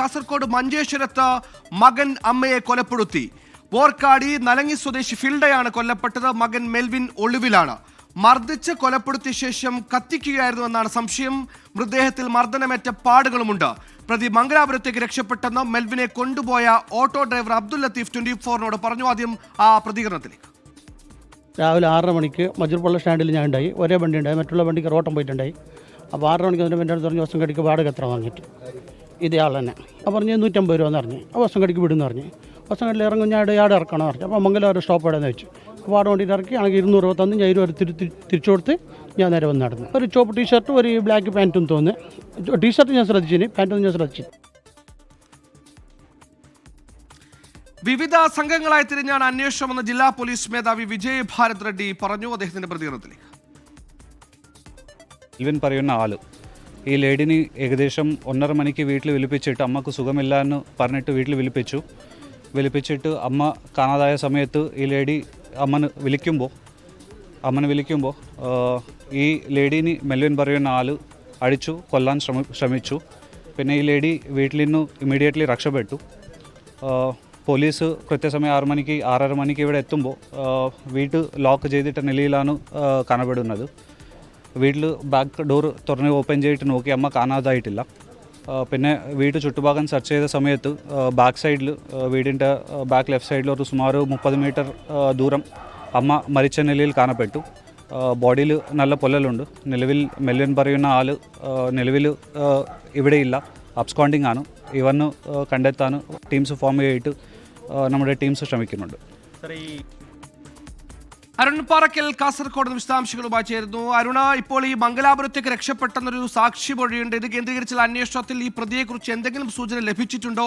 കാസർഗോഡ് മഞ്ചേശ്വരത്ത് മകൻ അമ്മയെ കൊലപ്പെടുത്തി. പോർക്കാടി നലങ്ങി സ്വദേശി ഫിൽഡയാണ് കൊല്ലപ്പെട്ടത്. മകൻ മെൽവിൻ ഒളിവിലാണ്. മർദ്ദിച്ച് കൊലപ്പെടുത്തിയ ശേഷം കത്തിക്കുകയായിരുന്നു എന്നാണ് സംശയം. മൃതദേഹത്തിൽ മർദ്ദനമേറ്റ പാടുകളുമുണ്ട്. പ്രതി മംഗലാപുരത്തേക്ക് രക്ഷപ്പെട്ടെന്ന് മെൽവിനെ കൊണ്ടുപോയ auto driver Abdul Latheef twenty ഫോറിനോട് പറഞ്ഞു. ആദ്യം ആ പ്രതികരണത്തിലേക്ക്. രാവിലെ ആറര മണിക്ക് മജൂർപ്പള്ള സ്റ്റാൻഡിൽ ഞാൻ ഉണ്ടായി. ഒരേ വണ്ടി ഉണ്ടായി. മറ്റുള്ള വണ്ടിക്ക് റോട്ടം പോയിട്ടുണ്ടായി. അപ്പോൾ ആറര മണിക്ക് വന്നിട്ട് എന്റെ അടുത്ത് ദിവസം കടിക്ക് വാടക എത്ര പറഞ്ഞിട്ട് ഇതേ ആൾ തന്നെ അപ്പോൾ പറഞ്ഞ് നൂറ്റമ്പത് രൂപ എന്ന് പറഞ്ഞു. അപ്പോൾ കടിക്ക് വിടുന്ന് പറഞ്ഞു. ദിവസം കടിയിൽ ഇറങ്ങും ഞാൻ യാട് ഇറക്കണം പറഞ്ഞു. അപ്പോൾ മംഗലാപുരം സ്റ്റോപ്പ് എവിടെയെന്ന് വെച്ചു. അപ്പോൾ വാടക വണ്ടിയിൽ ഇറക്കി ആണെങ്കിൽ ഇരുന്നൂറ് രൂപ തന്ന് ഞാൻ ഇരുപത് തിരി തിരി- തിരിച്ചു കൊടുത്ത് ഞാൻ നേരെ വന്ന് നടന്നു. ഒരു ചോപ്പ് ടീഷർട്ടും ഒരു ബ്ലാക്ക് പാന്റും തോന്നുന്നു ടീഷർട്ട് ഞാൻ ശ്രദ്ധിച്ചിന് പാന്റൊന്നും ഞാൻ ശ്രദ്ധിച്ചു വിവിധ സംഘങ്ങളായി തിരിഞ്ഞാണ് അന്വേഷണമെന്ന് ജില്ലാ പോലീസ് മേധാവി വിജയ് ഭാരത് റെഡ്ഡി പറഞ്ഞു അദ്ദേഹത്തിന്റെ പ്രതികരണത്തിലേക്ക്. ഇവൻ പറയുന്ന ആൾ ഈ ലേഡിനെ ഏകദേശം ഒന്നര മണിക്ക് വീട്ടിൽ വിളിപ്പിച്ചിട്ട് അമ്മയ്ക്ക് സുഖമില്ല എന്ന് പറഞ്ഞിട്ട് വീട്ടിൽ വിളിപ്പിച്ചു. വിളിപ്പിച്ചിട്ട് അമ്മ കാണാതായ സമയത്ത് ഈ ലേഡി അമ്മന് വിളിക്കുമ്പോൾ അമ്മനെ വിളിക്കുമ്പോൾ ഈ ലേഡീനെ മെൽവിൻ പറയുന്ന ആൾ അടിച്ചു കൊല്ലാൻ ശ്രമി ശ്രമിച്ചു. പിന്നെ ഈ ലേഡി വീട്ടിൽ നിന്ന് ഇമ്മീഡിയറ്റ്ലി രക്ഷപ്പെട്ടു. പോലീസ് കൃത്യസമയം ആറ് മണിക്ക് ആറര മണിക്ക് ഇവിടെ എത്തുമ്പോൾ വീട്ട് ലോക്ക് ചെയ്തിട്ട നിലയിലാണ് കാണപ്പെടുന്നത്. വീട്ടിൽ ബാക്ക് ഡോർ തുറന്ന് ഓപ്പൺ ചെയ്തിട്ട് നോക്കി അമ്മ കാണാതായിട്ടില്ല. പിന്നെ വീട് ചുറ്റുഭാഗം സെർച്ച് ചെയ്ത സമയത്ത് ബാക്ക് സൈഡിൽ വീടിന്റെ ബാക്ക് ലെഫ്റ്റ് സൈഡിൽ ഒരു സുമാർ മുപ്പത് മീറ്റർ ദൂരം അമ്മ മരിച്ച നിലയിൽ കാണപ്പെട്ടു. ബോഡിയിൽ നല്ല പൊല്ലലുണ്ട്. നിലവിൽ മെല്ലൻ പറയുന്ന ആൾ നിലവിൽ ഇവിടെയില്ല. അബ്സ്കോണ്ടിങ് ആണ്. ഇവന്ന് കണ്ടെത്താൻ ടീംസ് ഫോം ചെയ്തിട്ട് നമ്മുടെ ടീംസ് ശ്രമിക്കുന്നുണ്ട്. അരുൺ കാസർകോട് വിശദാംശങ്ങളുമായി ചേരുന്നു. അരുണ ഇപ്പോൾ ഈ മംഗലാപുരത്തേക്ക് രക്ഷപ്പെട്ടെന്നൊരു സാക്ഷി മൊഴിയുണ്ട്. ഇത് കേന്ദ്രീകരിച്ചുള്ള അന്വേഷണത്തിൽ ഈ പ്രതിയെക്കുറിച്ച് എന്തെങ്കിലും സൂചന ലഭിച്ചിട്ടുണ്ടോ?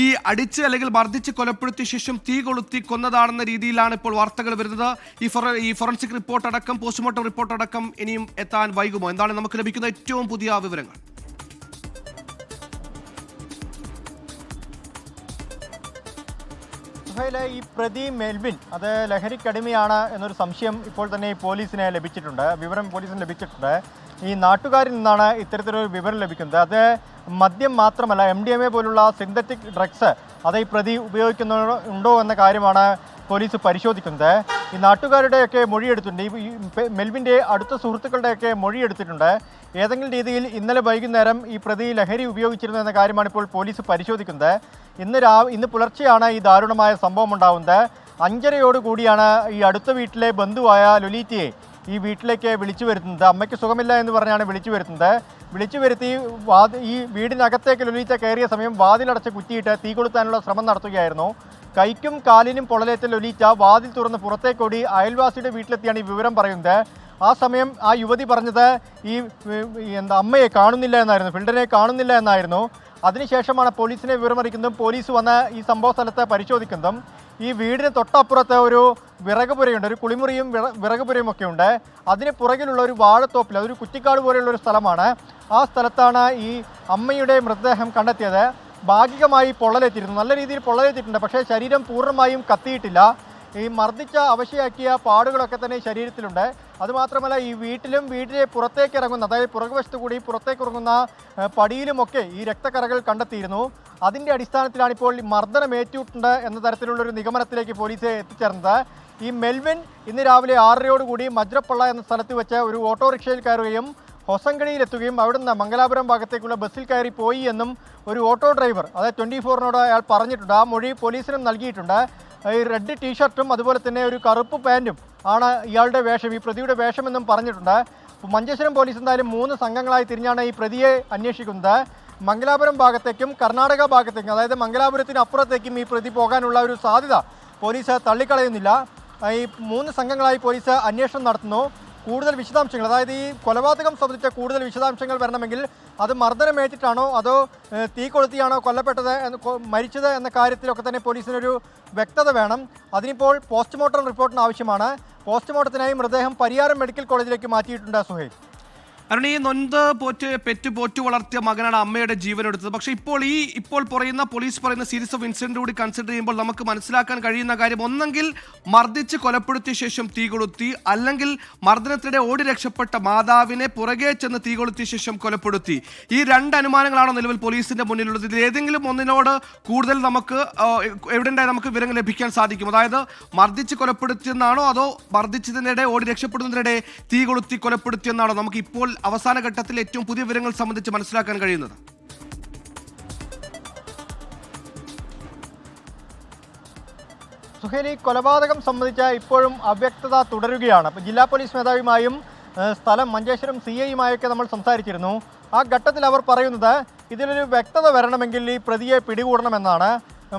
ഈ അടിച്ച് അല്ലെങ്കിൽ മർദ്ദിച്ച് കൊലപ്പെടുത്തിയ ശേഷം തീ കൊളുത്തി കൊന്നതാണെന്ന രീതിയിലാണ് ഇപ്പോൾ വാർത്തകൾ വരുന്നത്. ഈ ഫൊറ ഈ ഫോറൻസിക് റിപ്പോർട്ട് അടക്കം പോസ്റ്റ്മോർട്ടം റിപ്പോർട്ട് അടക്കം ഇനിയും എത്താൻ വൈകുമോ? എന്താണ് നമുക്ക് ലഭിക്കുന്ന ഏറ്റവും പുതിയ വിവരങ്ങൾ? സുഹൈലെ ഈ പ്രതി മെൽവിൻ അത് ലഹരിക്കടിമയാണ് എന്നൊരു സംശയം ഇപ്പോൾ തന്നെ ഈ പോലീസിന് ലഭിച്ചിട്ടുണ്ട്. വിവരം പോലീസിന് ലഭിച്ചിട്ടുണ്ട്. ഈ നാട്ടുകാരിൽ നിന്നാണ് ഇത്തരത്തിലൊരു വിവരം ലഭിക്കുന്നത്. അത് മദ്യം മാത്രമല്ല എം ഡി എം എ പോലുള്ള സിന്തറ്റിക് ഡ്രഗ്സ് അത് ഈ പ്രതി ഉപയോഗിക്കുന്നുണ്ടോ എന്ന കാര്യമാണ് പോലീസ് പരിശോധിക്കുന്നത് ഈ നാട്ടുകാരുടെയൊക്കെ മൊഴിയെടുത്തിട്ടുണ്ട്. ഈ മെൽവിന്റെ അടുത്ത സുഹൃത്തുക്കളുടെയൊക്കെ മൊഴിയെടുത്തിട്ടുണ്ട്. ഏതെങ്കിലും രീതിയിൽ ഇന്നലെ വൈകുന്നേരം ഈ പ്രതി ലഹരി ഉപയോഗിച്ചിരുന്നു എന്ന കാര്യമാണ് ഇപ്പോൾ പോലീസ് പരിശോധിക്കുന്നത്. ഇന്ന് രാ ഇന്ന് പുലർച്ചെയാണ് ഈ ദാരുണമായ സംഭവം ഉണ്ടാവുന്നത്. അഞ്ചരയോട് കൂടിയാണ് ഈ അടുത്ത വീട്ടിലെ ബന്ധുവായ ലൊലീറ്റിയെ ഈ വീട്ടിലേക്ക് വിളിച്ചു വരുത്തുന്നത്. അമ്മയ്ക്ക് സുഖമില്ല എന്ന് പറഞ്ഞാണ് വിളിച്ചു വരുത്തുന്നത്. വിളിച്ചു വരുത്തി വാതി ഈ വീടിനകത്തേക്ക് ലൊലീറ്റ കയറിയ സമയം വാതിലടച്ച് കുത്തിയിട്ട് തീ കൊളുത്താനുള്ള ശ്രമം നടത്തുകയായിരുന്നു. കൈക്കും കാലിനും പൊള്ളലേറ്റ ലൊലീറ്റ വാതിൽ തുറന്ന് പുറത്തേക്കോടി അയൽവാസിയുടെ വീട്ടിലെത്തിയാണ് ഈ വിവരം പറയുന്നത്. ആ സമയം ആ യുവതി പറഞ്ഞത് ഈ എന്താ അമ്മയെ കാണുന്നില്ല എന്നായിരുന്നു ഫിൽഡറിനെ കാണുന്നില്ല എന്നായിരുന്നു. അതിനുശേഷമാണ് പോലീസിനെ വിവരമറിക്കുന്നതും പോലീസ് വന്ന് ഈ സംഭവ സ്ഥലത്ത് പരിശോധിക്കുന്നതും. ഈ വീടിന് തൊട്ടപ്പുറത്ത് ഒരു വിറകുപുരയുണ്ട് ഒരു കുളിമുറിയും വിറ വിറകുപുരയും ഒക്കെ ഉണ്ട്. അതിന് പുറകിലുള്ള ഒരു വാഴത്തോപ്പിൽ അതൊരു കുറ്റിക്കാട് പോലെയുള്ള ഒരു സ്ഥലമാണ്. ആ സ്ഥലത്താണ് ഈ അമ്മയുടെ മൃതദേഹം കണ്ടെത്തിയത്. ഭാഗികമായി പൊള്ളലേറ്റിരുന്നു. നല്ല രീതിയിൽ പൊള്ളലേറ്റിട്ടുണ്ട്. പക്ഷേ ശരീരം പൂർണമായും കത്തിയിട്ടില്ല. ഈ മർദ്ദിച്ച അവശയാക്കിയ പാടുകളൊക്കെ തന്നെ ശരീരത്തിലുണ്ട്. അതുമാത്രമല്ല ഈ വീട്ടിലും വീട്ടിലെ പുറത്തേക്ക് ഇറങ്ങുന്ന അതായത് പുറകുവശത്ത് കൂടി പുറത്തേക്ക് ഇറങ്ങുന്ന പടിയിലുമൊക്കെ ഈ രക്തക്കറകൾ കണ്ടെത്തിയിരുന്നു. അതിന്റെ അടിസ്ഥാനത്തിലാണ് ഇപ്പോൾ ഈ മർദ്ദനം ഏറ്റിട്ടുണ്ട് എന്ന തരത്തിലുള്ളൊരു നിഗമനത്തിലേക്ക് പോലീസ് എത്തിച്ചേർന്നത്. ഈ മെൽവിൻ ഇന്ന് രാവിലെ ആറരയോടുകൂടി മജ്രപ്പള്ള എന്ന സ്ഥലത്ത് വെച്ച് ഒരു ഓട്ടോറിക്ഷയിൽ കയറുകയും ഹൊസങ്കടിയിലെത്തുകയും അവിടുന്ന് മംഗലാപുരം ഭാഗത്തേക്കുള്ള ബസ്സിൽ കയറി പോയി എന്നും ഒരു ഓട്ടോ ഡ്രൈവർ അതായത് ട്വന്റി ഫോറിനോട് അയാൾ പറഞ്ഞിട്ടുണ്ട്. ആ മൊഴി പോലീസിനും നൽകിയിട്ടുണ്ട്. ഈ റെഡ് ടീഷർട്ടും അതുപോലെ തന്നെ ഒരു കറുപ്പ് പാന്റും ആണ് ഇയാളുടെ വേഷം ഈ പ്രതിയുടെ വേഷമെന്നും പറഞ്ഞിട്ടുണ്ട്. മഞ്ചേശ്വരം പോലീസ് എന്തായാലും മൂന്ന് സംഘങ്ങളായി തിരിഞ്ഞാണ് ഈ പ്രതിയെ അന്വേഷിക്കുന്നത്. മംഗലാപുരം ഭാഗത്തേക്കും കർണാടക ഭാഗത്തേക്കും അതായത് മംഗലാപുരത്തിന് അപ്പുറത്തേക്കും ഈ പ്രതി പോകാനുള്ള ഒരു സാധ്യത പോലീസ് തള്ളിക്കളയുന്നില്ല. ഈ മൂന്ന് സംഘങ്ങളായി പോലീസ് അന്വേഷണം നടത്തുന്നു. കൂടുതൽ വിശദാംശങ്ങൾ. അതായത് ഈ കൊലപാതകം സംബന്ധിച്ച കൂടുതൽ വിശദാംശങ്ങൾ വരണമെങ്കിൽ അത് മർദ്ദനമേറ്റിട്ടാണോ അതോ തീ കൊളുത്തിയാണോ കൊല്ലപ്പെട്ടത് മരിച്ചത് എന്ന കാര്യത്തിലൊക്കെ തന്നെ പോലീസിനൊരു വ്യക്തത വേണം. അതിനിപ്പോൾ പോസ്റ്റ്മോർട്ടം റിപ്പോർട്ടിന് ആവശ്യമാണ്. പോസ്റ്റ്മോർട്ടത്തിനായി മൃതദേഹം പരിയാരം മെഡിക്കൽ കോളേജിലേക്ക് മാറ്റിയിട്ടുണ്ട് സുഹൈൽ കാരണം ഈ നൊന്ത് പോറ്റ് പെറ്റ് പോറ്റ് വളർത്തിയ മകനാണ് അമ്മയുടെ ജീവൻ എടുത്തത്. പക്ഷെ ഇപ്പോൾ ഈ ഇപ്പോൾ പറയുന്ന പോലീസ് പറയുന്ന സീരീസ് ഓഫ് ഇൻസിഡന്റ് കൂടി കൺസിഡർ ചെയ്യുമ്പോൾ നമുക്ക് മനസ്സിലാക്കാൻ കഴിയുന്ന കാര്യം ഒന്നെങ്കിൽ മർദ്ദിച്ച് കൊലപ്പെടുത്തിയ ശേഷം തീ കൊളുത്തി അല്ലെങ്കിൽ മർദ്ദനത്തിനിടെ ഓടി രക്ഷപ്പെട്ട മാതാവിനെ പുറകെ ചെന്ന് തീ കൊളുത്തിയ ശേഷം കൊലപ്പെടുത്തി. ഈ രണ്ട് അനുമാനങ്ങളാണ് നിലവിൽ പോലീസിന്റെ മുന്നിലുള്ളത്. ഇതിൽ ഏതെങ്കിലും ഒന്നിനോട് കൂടുതൽ നമുക്ക് എവിടെണ്ടായി നമുക്ക് വിവരങ്ങൾ ലഭിക്കാൻ സാധിക്കും. അതായത് മർദ്ദിച്ച് കൊലപ്പെടുത്തിയെന്നാണോ അതോ മർദ്ദിച്ചതിനിടെ ഓടി രക്ഷപ്പെടുന്നതിനിടെ തീ കൊളുത്തി കൊലപ്പെടുത്തിയെന്നാണോ നമുക്ക് ഇപ്പോൾ അവസാന ഘട്ടത്തിൽ ഏറ്റവും പുതിയ വിവരങ്ങൾ സംബന്ധിച്ച് മനസ്സിലാക്കാൻ കഴിയുന്നത്? സുഹേലി കൊലപാതകം സംബന്ധിച്ച ഇപ്പോഴും അവ്യക്തത തുടരുകയാണ്. അപ്പോൾ ജില്ലാ പോലീസ് മേധാവിയുമായും സ്ഥലം മഞ്ചേശ്വരം സി ഐയുമായൊക്കെ നമ്മൾ സംസാരിച്ചിരുന്നു. ആ ഘട്ടത്തിൽ അവർ പറയുന്നത് ഇതിലൊരു വ്യക്തത വരണമെങ്കിൽ ഈ പ്രതിയെ പിടികൂടണമെന്നാണ്.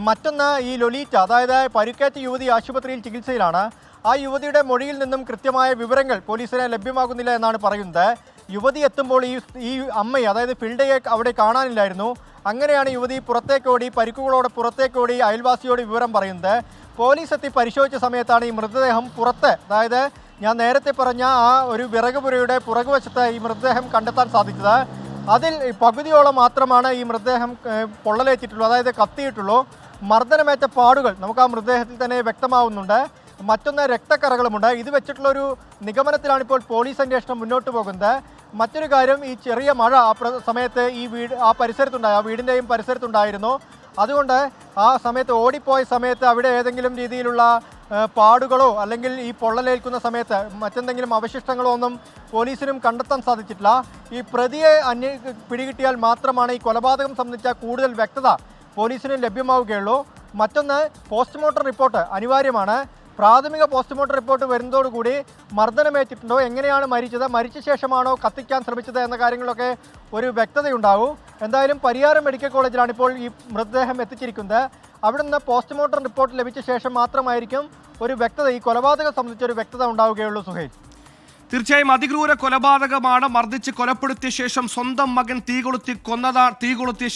മറ്റൊന്ന് ഈ ലൊലീറ്റ അതായത് പരുക്കേറ്റ യുവതി ആശുപത്രിയിൽ ചികിത്സയിലാണ്. ആ യുവതിയുടെ മൊഴിയിൽ നിന്നും കൃത്യമായ വിവരങ്ങൾ പോലീസിന് ലഭ്യമാകുന്നില്ല എന്നാണ് പറയുന്നത്. യുവതി എത്തുമ്പോൾ ഈ ഈ അമ്മയെ അതായത് ഫിൽഡയെ അവിടെ കാണാനില്ലായിരുന്നു. അങ്ങനെയാണ് യുവതി പുറത്തേക്കോടി പരിക്കുകളോടെ പുറത്തേക്കോടി അയൽവാസിയോട് വിവരം പറയുന്നത്. പോലീസ് എത്തി പരിശോധിച്ച സമയത്താണ് ഈ മൃതദേഹം പുറത്ത്. അതായത് ഞാൻ നേരത്തെ പറഞ്ഞ ആ ഒരു വിറകുപുരയുടെ പുറകുവശത്ത് ഈ മൃതദേഹം കണ്ടെത്താൻ സാധിച്ചത്. അതിൽ പകുതിയോളം മാത്രമാണ് ഈ മൃതദേഹം പൊള്ളലേറ്റിട്ടുള്ളൂ അതായത് കത്തിയിട്ടുള്ളൂ. മർദ്ദനമേറ്റ പാടുകൾ നമുക്ക് ആ മൃതദേഹത്തിൽ തന്നെ വ്യക്തമാവുന്നുണ്ട്. മറ്റൊന്ന് രക്തക്കറകളുമുണ്ട്. ഇത് വെച്ചിട്ടുള്ളൊരു നിഗമനത്തിലാണ് ഇപ്പോൾ പോലീസ് അന്വേഷണം മുന്നോട്ട് പോകുന്നത്. മറ്റൊരു കാര്യം ഈ ചെറിയ മഴ ആ സമയത്ത് ഈ വീട് ആ പരിസരത്തുണ്ടായി ആ വീടിന്റെയും പരിസരത്തുണ്ടായിരുന്നു. അതുകൊണ്ട് ആ സമയത്ത് ഓടിപ്പോയ സമയത്ത് അവിടെ ഏതെങ്കിലും രീതിയിലുള്ള പാടുകളോ അല്ലെങ്കിൽ ഈ പൊള്ളലേൽക്കുന്ന സമയത്ത് മറ്റെന്തെങ്കിലും അവശിഷ്ടങ്ങളോ ഒന്നും പോലീസിനും കണ്ടെത്താൻ സാധിച്ചിട്ടില്ല. ഈ പ്രതിയെ അന്വേ പിടികിട്ടിയാൽ മാത്രമാണ് ഈ കൊലപാതകം സംബന്ധിച്ച കൂടുതൽ വ്യക്തത പോലീസിന് ലഭ്യമാവുകയുള്ളൂ. മറ്റൊന്ന് പോസ്റ്റ്മോർട്ടം റിപ്പോർട്ട് അനിവാര്യമാണ്. പ്രാഥമിക പോസ്റ്റ്മോർട്ടം റിപ്പോർട്ട് വരുന്നതോടുകൂടി മർദ്ദനമേറ്റിട്ടുണ്ടോ? എങ്ങനെയാണ് മരിച്ചത്? മരിച്ച ശേഷമാണോ കത്തിക്കാൻ ശ്രമിച്ചത് എന്ന കാര്യങ്ങളൊക്കെ ഒരു വ്യക്തതയുണ്ടാവും. എന്തായാലും പരിയാരം മെഡിക്കൽ കോളേജിലാണ് ഇപ്പോൾ ഈ മൃതദേഹം എത്തിച്ചിരിക്കുന്നത്. അവിടെ നിന്ന് പോസ്റ്റ്മോർട്ടം റിപ്പോർട്ട് ലഭിച്ച ശേഷം മാത്രമായിരിക്കും ഒരു വ്യക്തത ഈ കൊലപാതകം സംബന്ധിച്ച ഒരു വ്യക്തത ഉണ്ടാവുകയുള്ളൂ സുഹൈൽ. തീർച്ചയായും അതിക്രൂര കൊലപാതകമാണ് മർദ്ദിച്ച് കൊലപ്പെടുത്തിയ ശേഷം സ്വന്തം മകൻ തീ കൊളുത്തി കൊന്നതാ തീ കൊളുത്തി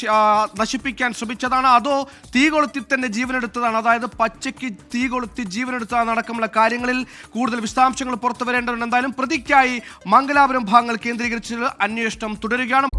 നശിപ്പിക്കാൻ ശ്രമിച്ചതാണ്. അതോ തീ കൊളുത്തി തന്നെ ജീവനെടുത്തതാണ്. അതായത് പച്ചയ്ക്ക് തീ കൊളുത്തി ജീവനെടുത്തതാണ് അടക്കമുള്ള കാര്യങ്ങളിൽ കൂടുതൽ വിശദാംശങ്ങൾ പുറത്തു വരേണ്ടതുണ്ട് എന്തായാലും പ്രതിക്കായി മംഗലാപുരം ഭാഗങ്ങൾ കേന്ദ്രീകരിച്ച് അന്വേഷണം തുടരുകയാണ്.